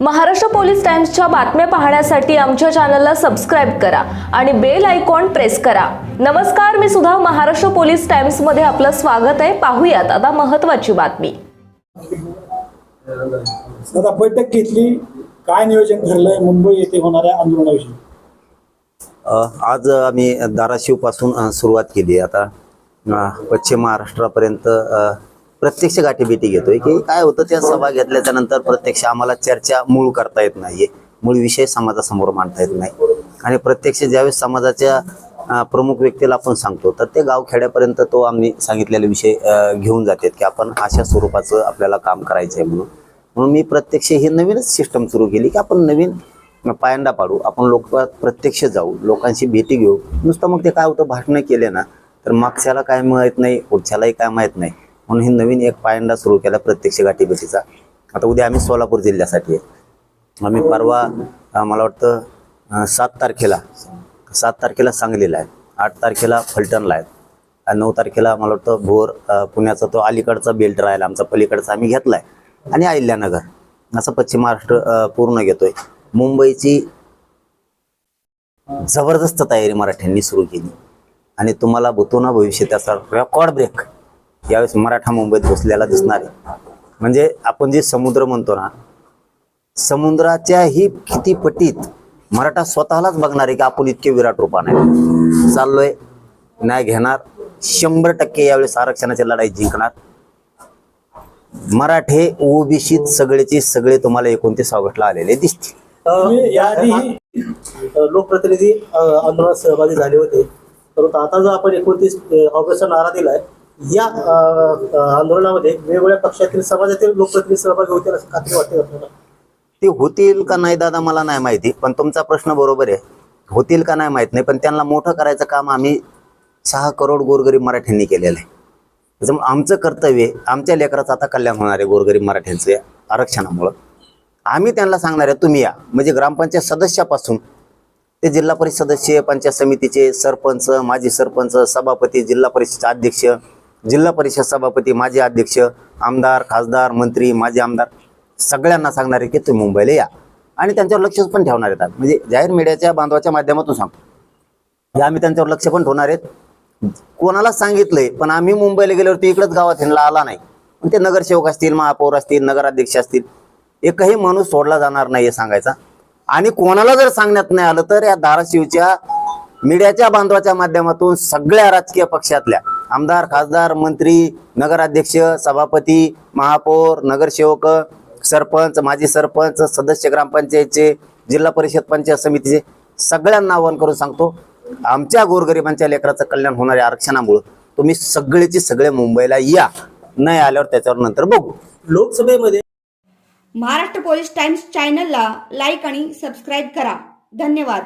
Maharashtra police टाइम्सच्या बातम्या पाहण्यासाठी आमच्या चॅनलला सबस्क्राईब करा आणि बेल आयकॉन प्रेस करा. नमस्कार मी सुद्धा महाराष्ट्र पोलीस टाइम्समध्ये आपलं स्वागत आहे. पाहूयात आता महत्वाची बातमी. बैठक घेतली. काय नियोजन ठरलंय? मुंबई येथे होणाऱ्या आंदोलनाविषयी. आज आम्ही धाराशिवपासून अ, सुरुवात केली आता पश्चिम महाराष्ट्रापर्यंत प्रत्यक्ष गाठीभेटी घेतोय की काय होतं त्या सभा घेतल्याच्या नंतर प्रत्यक्ष आम्हाला चर्चा मूळ करता येत नाहीये. मूळ विषय समाजासमोर मांडता येत नाही. आणि प्रत्यक्ष ज्यावेळेस समाजाच्या प्रमुख व्यक्तीला आपण सांगतो तर ते गावखेड्यापर्यंत तो आम्ही सांगितलेले विषय घेऊन जातात की आपण अशा स्वरूपाचं आपल्याला काम करायचं आहे म्हणून. म्हणून मी प्रत्यक्ष ही नवीनच सिस्टम सुरू केली की आपण नवीन पायंडा पाडू आपण लोक प्रत्यक्ष जाऊ लोकांशी भेटी घेऊ. नुसतं मग ते काय होतं भाषणं केले ना तर मागच्याला काय माहीत नाही पुढच्यालाही काय माहीत नाही. म्हणून हे नवीन एक पायंडा सुरू केला प्रत्यक्ष गाठीभेटीचा आता उद्या आम्ही सोलापूर जिल्ह्यासाठी आहे. आम्ही परवा मला वाटतं सात तारखेला सात तारखेला सांगलीला आहे. आठ तारखेला फलटणला आहे. आणि नऊ तारखेला मला वाटतं भोर पुण्याचा तो अलीकडचा बेल्ट राहिला आमचा पलीकडचा आम्ही घेतला आहे आणि अहिल्यानगर असं पश्चिम महाराष्ट्र पूर्ण घेतोय. मुंबईची जबरदस्त तयारी मराठ्यांनी सुरू केली. आणि तुम्हाला भूतोना भविष्य त्याचा रेकॉर्ड ब्रेक यावेळेस मराठा मुंबईत घुसलेला दिसणार आहे. म्हणजे आपण जे समुद्र म्हणतो ना समुद्राच्याही किती पटीत मराठा स्वतःलाच बघणार आहे की आपण इतके विराट रूपाने चाललोय नाही घेणार शंभर टक्के यावेळेस आरक्षणाची लढाई जिंकणार. मराठे ओबीसीत सगळेचे सगळे तुम्हाला एकोणतीस ऑगस्टला आलेले दिसतील. याआधी लोकप्रतिनिधी आंदोलनात सहभागी झाले होते. परंतु आता जो आपण एकोणतीस ऑगस्टचा नारा दिलाय या आंदोलनामध्ये वेगवेगळ्या पक्षातील समाजातील लोकप्रतिनिधी सहभागी होतील असं खात्री वाटते आपल्याला ते होतील का नाही दादा मला नाही माहिती पण तुमचा प्रश्न बरोबर आहे. होतील का नाही माहीत नाही पण त्यांना मोठं करायचं काम आम्ही सहा करोड गोरगरीब मराठ्यांनी केलेलं आहे. त्याच्यामुळे आमचं कर्तव्य आमच्या लेकराचं आता कल्याण होणार आहे गोरगरीब मराठ्यांचं आरक्षणामुळं. आम्ही त्यांना सांगणार आहे तुम्ही या. म्हणजे ग्रामपंचायत सदस्यापासून ते जिल्हा परिषद सदस्य पंचायत समितीचे सरपंच माजी सरपंच सभापती जिल्हा परिषद अध्यक्ष जिल्हा परिषद सभापती माजी अध्यक्ष आमदार खासदार मंत्री माजी आमदार सगळ्यांना सांगणार आहे की तुम्ही मुंबईला या. आणि त्यांच्यावर लक्ष पण ठेवणार आहेत. म्हणजे जाहीर मीडियाच्या बांधवाच्या माध्यमातून सांगतो. हे आम्ही त्यांच्यावर लक्ष पण ठेवणार आहेत. कोणाला सांगितलंय पण आम्ही मुंबईला गेल्यावरती इकडंच गावात हिंडला आला नाही. पण ते नगरसेवक असतील महापौर असतील नगराध्यक्ष असतील एकही माणूस सोडला जाणार नाही हे सांगायचा. आणि कोणाला जर सांगण्यात नाही आलं तर या धाराशिवच्या मीडियाच्या बांधवाच्या माध्यमातून सगळ्या राजकीय पक्षातल्या आमदार खासदार मंत्री नगराध्यक्ष सभापती महापौर नगरसेवक सरपंच माजी सरपंच सदस्य ग्रामपंचायतचे जिल्हा परिषद पंचायत समितीचे सगळ्यांना आवाहन करून सांगतो आमच्या गोरगरिबांच्या लेकराचं कल्याण होणाऱ्या आरक्षणामुळं तुम्ही सगळेची सगळे मुंबईला या. नाही आल्यावर त्याच्यावर नंतर बघू. लोकसभेमध्ये महाराष्ट्र पोलीस टाइम्स चॅनलला लाईक आणि सबस्क्राईब करा. धन्यवाद.